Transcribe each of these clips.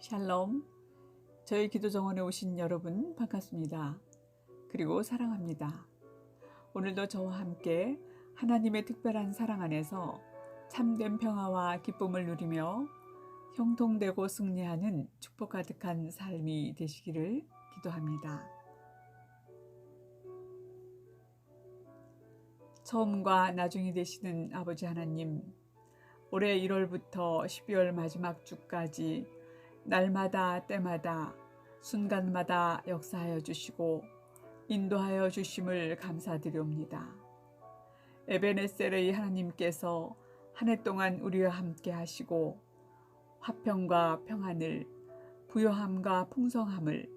샬롬. 저희 기도 정원에 오신 여러분 반갑습니다. 그리고 사랑합니다. 오늘도 저와 함께 하나님의 특별한 사랑 안에서 참된 평화와 기쁨을 누리며 형통되고 승리하는 축복 가득한 삶이 되시기를 기도합니다. 처음과 나중이 되시는 아버지 하나님, 올해 1월부터 12월 마지막 주까지 날마다 때마다 순간마다 역사하여 주시고 인도하여 주심을 감사드리옵니다. 에베네셀의 하나님께서 한 해 동안 우리와 함께 하시고 화평과 평안을 부요함과 풍성함을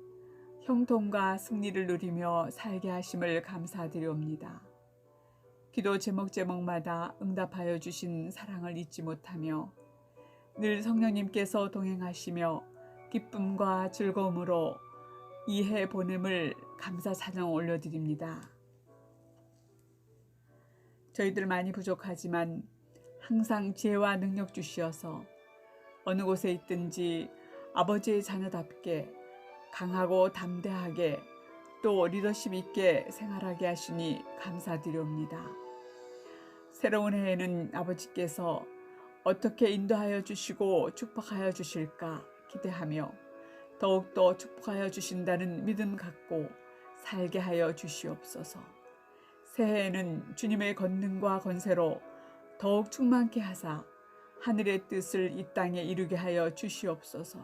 형통과 승리를 누리며 살게 하심을 감사드리옵니다. 기도 제목 제목마다 응답하여 주신 사랑을 잊지 못하며 늘 성령님께서 동행하시며 기쁨과 즐거움으로 이해 보냄을 감사 찬양 올려드립니다. 저희들 많이 부족하지만 항상 지혜와 능력 주시어서 어느 곳에 있든지 아버지의 자녀답게 강하고 담대하게 또 리더십 있게 생활하게 하시니 감사드리옵니다. 새로운 해에는 아버지께서 어떻게 인도하여 주시고 축복하여 주실까 기대하며 더욱더 축복하여 주신다는 믿음 갖고 살게 하여 주시옵소서. 새해에는 주님의 권능과 권세로 더욱 충만케 하사 하늘의 뜻을 이 땅에 이루게 하여 주시옵소서.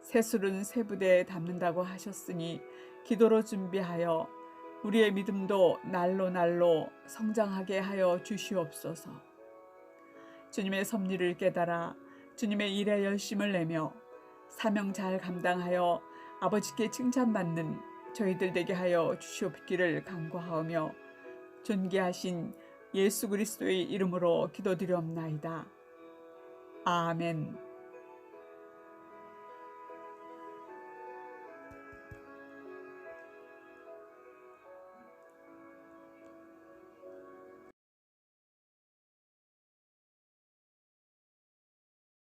새술은 새 부대에 담는다고 하셨으니 기도로 준비하여 우리의 믿음도 날로 날로 성장하게 하여 주시옵소서. 주님의 섭리를 깨달아 주님의 일에 열심을 내며 사명 잘 감당하여 아버지께 칭찬받는 저희들 되게 하여 주시옵기를 간구하오며 존귀하신 예수 그리스도의 이름으로 기도드리옵나이다. 아멘.